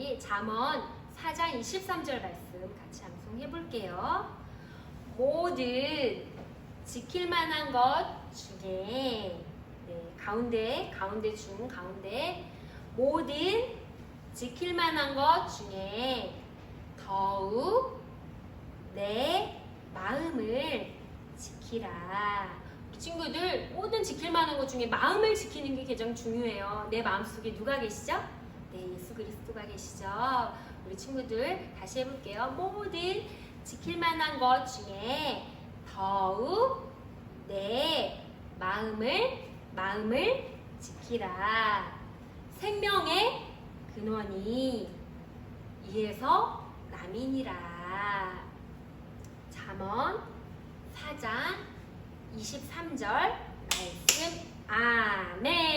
우리 잠언 4장 23절 말씀 같이 암송해 볼게요. 모든 지킬 만한 것 중에 네, 가운데 가운데 중 가운데 모든 지킬 만한 것 중에 더욱 내 마음을 지키라. 친구들 모든 지킬 만한 것 중에 마음을 지키는 게 가장 중요해요. 내 마음속에 누가 계시죠? 그리스도가 계시죠. 우리 친구들 다시 해볼게요. 모든 지킬 만한 것 중에 더욱 내 마음을 마음을 지키라. 생명의 근원이 이에서 남이니라. 잠언 4장 23절 말씀 아멘.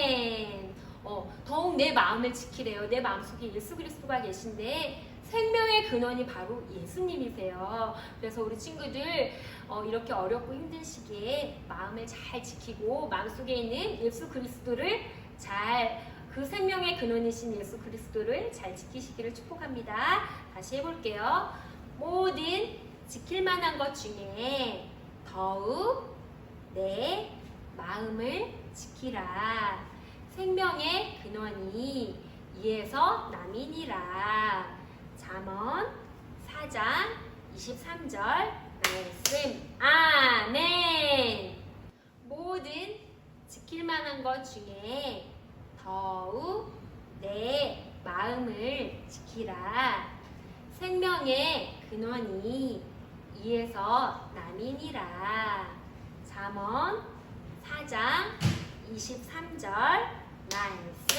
어, 더욱 내 마음을 지키래요. 내 마음속에 예수 그리스도가 계신데 생명의 근원이 바로 예수님이세요. 그래서 우리 친구들 어, 이렇게 어렵고 힘든 시기에 마음을 잘 지키고 마음속에 있는 예수 그리스도를 잘 그 생명의 근원이신 예수 그리스도를 잘 지키시기를 축복합니다. 다시 해볼게요. 모든 지킬 만한 것 중에 더욱 내 마음을 지키라. 생명의 근원이 이에서 남이니라. 잠언 4장 23절 말씀. 아멘. 모든 지킬 만한 것 중에 더욱 내 마음을 지키라. 생명의 근원이 이에서 남이니라. 잠언 4장 23절 말씀.